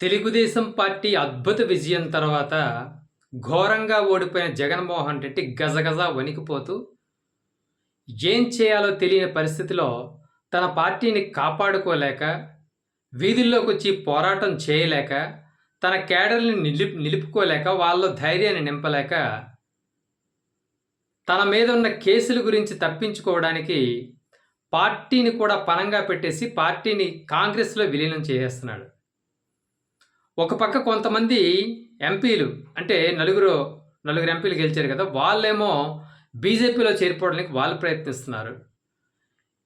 Telugu Desam party అద్భుత విజయం తర్వాత ఘోరంగా ఓడిపోయిన జగన్మోహన్ రెడ్డి గజగజ వణికిపోతూ ఏం చేయాలో తెలియని పరిస్థితిలో తన పార్టీని కాపాడుకోలేక వీధుల్లోకి వచ్చి పోరాటం చేయలేక తన కేడర్ని నిలుపు నిలుపుకోలేక వాళ్ళ ధైర్యాన్ని నింపలేక తన మీద ఉన్న కేసుల గురించి తప్పించుకోవడానికి పార్టీని కూడా పనంగా పెట్టేసి పార్టీని కాంగ్రెస్లో విలీనం చేసేస్తున్నాడు. ఒక పక్క కొంతమంది ఎంపీలు అంటే నలుగురు నలుగురు ఎంపీలు గెలిచారు కదా వాళ్ళేమో బీజేపీలో చేరిపోవడానికి వాళ్ళు ప్రయత్నిస్తున్నారు.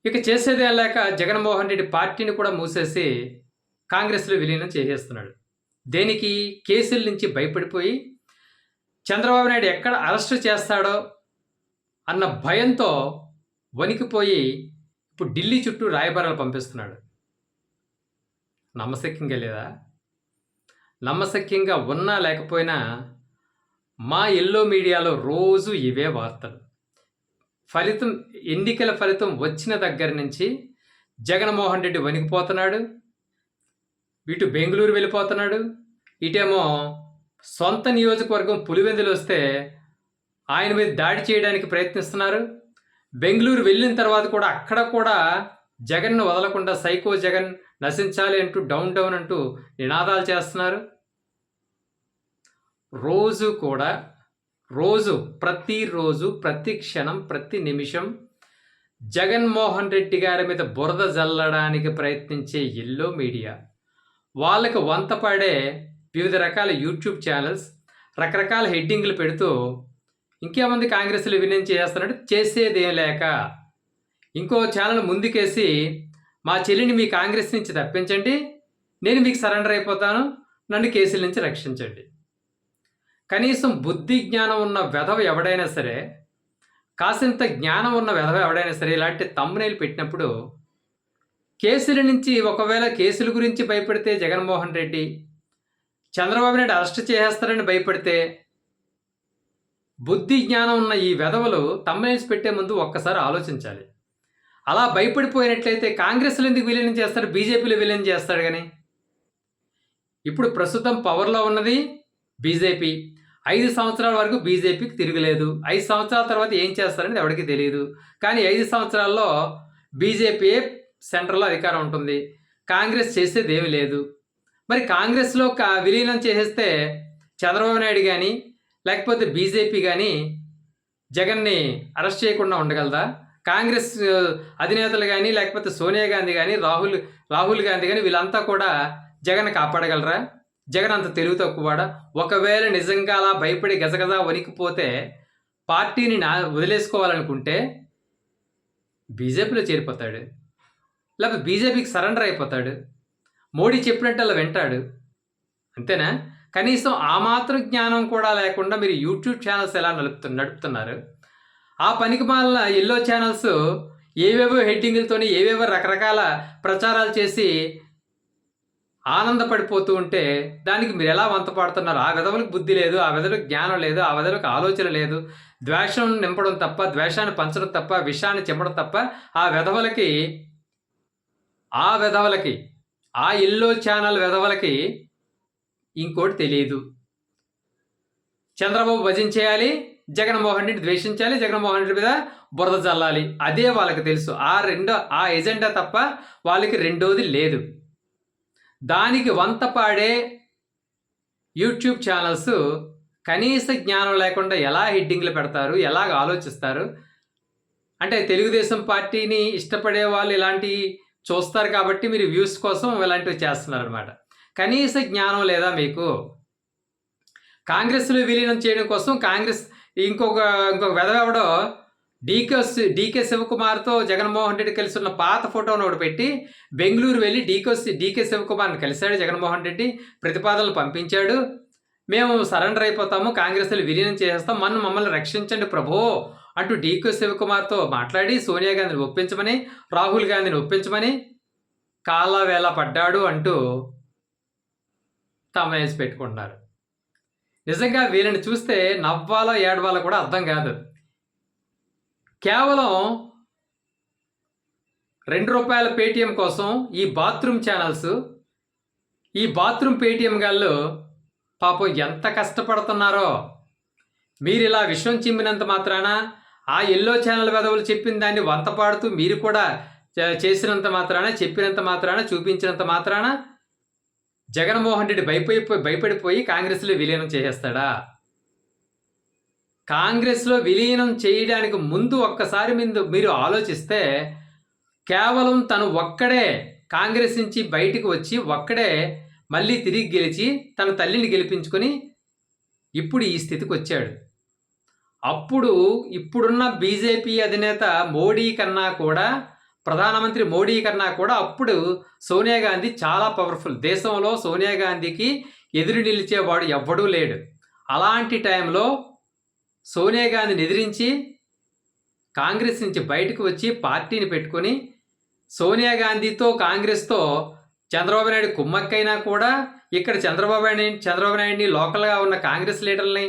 ఇక చేసేదే లేక జగన్మోహన్ రెడ్డి పార్టీని కూడా మూసేసి కాంగ్రెస్లో విలీనం చేసేస్తున్నాడు. దేనికి? కేసుల నుంచి భయపడిపోయి చంద్రబాబు నాయుడు ఎక్కడ అరెస్ట్ చేస్తాడో అన్న భయంతో వణికిపోయి ఇప్పుడు ఢిల్లీ చుట్టూ రాయబారాలు పంపిస్తున్నాడు. నమ్మశక్యంగా లేదా నమ్మశక్యంగా ఉన్నా లేకపోయినా మా ఎల్లో మీడియాలో రోజు ఇవే వార్తలు. ఫలితం ఎన్నికల ఫలితం వచ్చిన దగ్గర నుంచి జగన్మోహన్ రెడ్డి వణికిపోతున్నాడు. ఇటు బెంగళూరు వెళ్ళిపోతున్నాడు. ఇటేమో సొంత నియోజకవర్గం పులివెందులు వస్తే ఆయన మీద దాడి చేయడానికి ప్రయత్నిస్తున్నారు. బెంగళూరు వెళ్ళిన తర్వాత కూడా అక్కడ కూడా జగన్ను వదలకుండా సైకో జగన్ నశించాలి అంటూ డౌన్ డౌన్ అంటూ నినాదాలు చేస్తున్నారు. రోజు కూడా రోజు ప్రతిరోజు ప్రతి క్షణం ప్రతి నిమిషం జగన్మోహన్ రెడ్డి గారి మీద బురద జల్లడానికి ప్రయత్నించే ఎల్లో మీడియా. వాళ్ళకి వంతపడే వివిధ రకాల యూట్యూబ్ ఛానల్స్ రకరకాల హెడ్డింగ్లు పెడుతూ ఇంకేమంది కాంగ్రెస్లు వినయం చేస్తారంటే చేసేదేం లేక ఇంకో ఛానల్ ముందుకేసి మా చెల్లిని మీ కాంగ్రెస్ నుంచి తప్పించండి. నేను మీకు సరెండర్ అయిపోతాను. నన్ను కేసుల నుంచి రక్షించండి. కనీసం బుద్ధి జ్ఞానం ఉన్న వెధవ ఎవడైనా సరే కాసింత జ్ఞానం ఉన్న వెధవ ఎవడైనా సరే ఇలాంటి తమ్మునేలు పెట్టినప్పుడు కేసుల నుంచి ఒకవేళ కేసుల గురించి భయపడితే జగన్మోహన్ రెడ్డి చంద్రబాబు నాయుడు అరెస్ట్ చేసేస్తారని భయపడితే బుద్ధి జ్ఞానం ఉన్న ఈ వెధవలు తమ్మునేల్స్ పెట్టే ముందు ఒక్కసారి ఆలోచించాలి. అలా భయపడిపోయినట్లయితే కాంగ్రెస్లో ఎందుకు విలీనం చేస్తాడు బీజేపీలో విలీనం చేస్తాడు కానీ. ఇప్పుడు ప్రస్తుతం పవర్లో ఉన్నది బీజేపీ. ఐదు సంవత్సరాల వరకు బీజేపీకి తిరగలేదు. ఐదు సంవత్సరాల తర్వాత ఏం చేస్తారనేది ఎవరికి తెలియదు కానీ ఐదు సంవత్సరాల్లో బీజేపీ సెంట్రల్లో అధికారం ఉంటుంది. కాంగ్రెస్ చేసేది ఏమీ లేదు. మరి కాంగ్రెస్లో కా విలీనం చేసేస్తే చంద్రబాబు నాయుడు కానీ లేకపోతే బీజేపీ కానీ జగన్ని అరెస్ట్ చేయకుండా ఉండగలదా? కాంగ్రెస్ అధినేతలు కానీ లేకపోతే సోనియా గాంధీ కానీ రాహుల్ రాహుల్ గాంధీ కానీ వీళ్ళంతా కూడా జగన్ కాపాడగలరా? జగన్ అంత తెలివి తక్కువడా ఒకవేళ నిజంగా అలా భయపడి గజగజ వణికిపోతే పార్టీని నా వదిలేసుకోవాలనుకుంటే బీజేపీలో చేరిపోతాడు. లేకపోతే బీజేపీకి సరెండర్ అయిపోతాడు. మోడీ చెప్పినట్టు అలా వింటాడు. అంతేనా? కనీసం ఆ మాత్రం జ్ఞానం కూడా లేకుండా మీరు యూట్యూబ్ ఛానల్స్ ఎలా నడుపుతు నడుపుతున్నారు? ఆ పనికి మాలిన ఎల్లో ఛానల్స్ ఏవేవో హెడ్డింగులతోని ఏవేవో రకరకాల ప్రచారాలు చేసి ఆనందపడిపోతూ ఉంటే దానికి మీరు ఎలా వంతపాడుతున్నారు ఆ విధవులకు బుద్ధి లేదు ఆ విధులకు జ్ఞానం లేదు ఆ విధులకు ఆలోచన లేదు. ద్వేషం నింపడం తప్ప ద్వేషాన్ని పంచడం తప్ప విషాన్ని చెమ్మడం తప్ప ఆ విధవలకి ఆ విధవలకి ఆ ఎల్లో ఛానల్ విధవలకి ఇంకోటి తెలియదు. చంద్రబాబు భజన చేయాలి. జగన్మోహన్ రెడ్డి ద్వేషించాలి జగన్మోహన్ రెడ్డి మీద బురద చల్లాలి అదే వాళ్ళకి తెలుసు. ఆ రెండో ఆ ఎజెండా తప్ప వాళ్ళకి రెండోది లేదు. దానికి వంత పాడే యూట్యూబ్ ఛానల్స్ కనీస జ్ఞానం లేకుండా ఎలా హెడ్డింగ్లు పెడతారు ఎలాగ ఆలోచిస్తారు? అంటే తెలుగుదేశం పార్టీని ఇష్టపడే వాళ్ళు ఇలాంటి చూస్తారు కాబట్టి మీరు వ్యూస్ కోసం ఇలాంటివి చేస్తున్నారు అనమాట కనీస జ్ఞానం లేదా మీకు? కాంగ్రెస్లో విలీనం చేయడం కోసం కాంగ్రెస్ ఇంకొక ఇంకొక వెదవెవడో డీకే డీకే శివకుమార్తో జగన్మోహన్ రెడ్డి కలిసి ఉన్న పాత ఫోటోను ఒకటి పెట్టి బెంగళూరు వెళ్ళి డీకే డీకే శివకుమార్ని కలిశాడు జగన్మోహన్ రెడ్డి ప్రతిపాదనలు పంపించాడు. మేము సరెండర్ అయిపోతాము కాంగ్రెస్లు విలీనం చేసేస్తాం మనం మమ్మల్ని రక్షించండి ప్రభో అంటూ డీకే శివకుమార్తో మాట్లాడి సోనియా గాంధీని ఒప్పించమని రాహుల్ గాంధీని ఒప్పించమని కాళ్ళ పడ్డాడు అంటూ తమనేసి పెట్టుకుంటున్నారు. నిజంగా వీళ్ళని చూస్తే నవ్వాలో ఏడవాలో కూడా అర్థం కాదు. కేవలం రెండు రూపాయల పేటిఎం కోసం ఈ బాత్రూమ్ ఛానల్స్ ఈ బాత్రూమ్ పేటీఎం గాళ్ళు పాపం ఎంత కష్టపడుతున్నారో. మీరు ఇలా విషయం చిమ్మినంత మాత్రాన ఆ ఎల్లో ఛానల్ వెదవులు చెప్పిన దాన్ని వంత పాడుతూ మీరు కూడా చేసినంత మాత్రాన చెప్పినంత మాత్రాన చూపించినంత మాత్రాన జగన్మోహన్ రెడ్డి భయపడిపోయి భయపడిపోయి కాంగ్రెస్లో విలీనం చేసేస్తాడా? కాంగ్రెస్లో విలీనం చేయడానికి ముందు ఒక్కసారి ముందు మీరు ఆలోచిస్తే కేవలం తను ఒక్కడే కాంగ్రెస్ నుంచి బయటికి వచ్చి ఒక్కడే మళ్ళీ తిరిగి గెలిచి తన తల్లిని గెలిపించుకొని ఇప్పుడు ఈ స్థితికి వచ్చాడు. అప్పుడు ఇప్పుడున్న బీజేపీ అధినేత మోడీ కన్నా కూడా ప్రధానమంత్రి మోడీ కన్నా కూడా అప్పుడు సోనియా గాంధీ చాలా పవర్ఫుల్. దేశంలో సోనియా గాంధీకి ఎదురు నిలిచేవాడు ఎవ్వడూ లేడు. అలాంటి టైంలో సోనియా గాంధీని ఎదిరించి కాంగ్రెస్ నుంచి బయటకు వచ్చి పార్టీని పెట్టుకొని సోనియా గాంధీతో కాంగ్రెస్తో చంద్రబాబు నాయుడు కుమ్మక్కైనా కూడా ఇక్కడ చంద్రబాబు నాయుడు చంద్రబాబు నాయుడిని లోకల్గా ఉన్న కాంగ్రెస్ లీడర్ని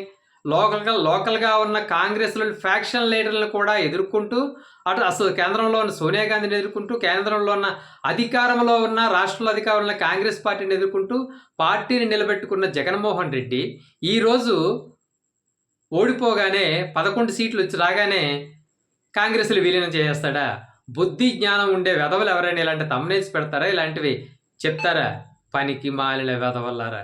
లోకల్గా లోకల్గా ఉన్న కాంగ్రెస్లోని ఫ్యాక్షన్ లీడర్లను కూడా ఎదుర్కొంటూ అటు అసలు కేంద్రంలో ఉన్న సోనియా గాంధీని ఎదుర్కొంటూ కేంద్రంలో ఉన్న అధికారంలో ఉన్న రాష్ట్రంలో అధికారంలో ఉన్న కాంగ్రెస్ పార్టీని ఎదుర్కొంటూ పార్టీని నిలబెట్టుకున్న జగన్మోహన్ రెడ్డి ఈరోజు ఓడిపోగానే పదకొండు సీట్లు వచ్చి రాగానే కాంగ్రెస్లు విలీనం చేసేస్తాడా? బుద్ధి జ్ఞానం ఉండే వెధవలు ఎవరైనా ఇలాంటి తమ్నేసి పెడతారా? ఇలాంటివి చెప్తారా? పనికి మాలిన వెధవల్లారా?